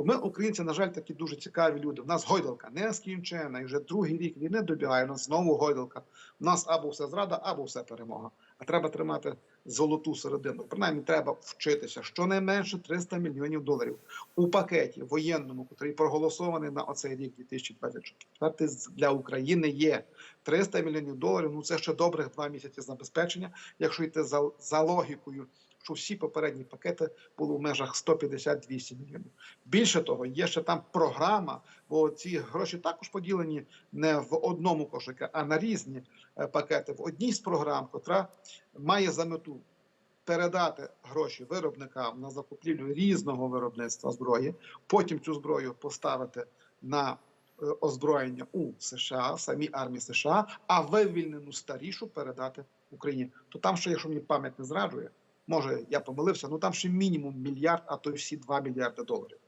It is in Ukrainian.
Бо ми, українці, на жаль, такі дуже цікаві люди. У нас гойдалка не скінчена, і вже другий рік війни добігає. У нас знову гойдалка. У нас або все зрада, або все перемога. А треба тримати золоту середину. Принаймні, треба вчитися щонайменше 300 мільйонів доларів у пакеті воєнному, який проголосований на оцей рік 2024 для України є 300 мільйонів доларів. Ну це ще добрих два місяці забезпечення, якщо йти за, за логікою. Що всі попередні пакети були в межах 150-200 мільйонів. Більше того, є ще там програма, бо ці гроші також поділені не в одному кошику, а на різні е, пакети. В одній з програм, котра має за мету передати гроші виробникам на закупівлю різного виробництва зброї, потім цю зброю поставити на е, озброєння у США, самій армії США, а вивільнену старішу передати Україні. То там ще, якщо мені пам'ять не зраджує, може я помилився, ну там ще мінімум мільярд, а то всі 2 мільярди доларів.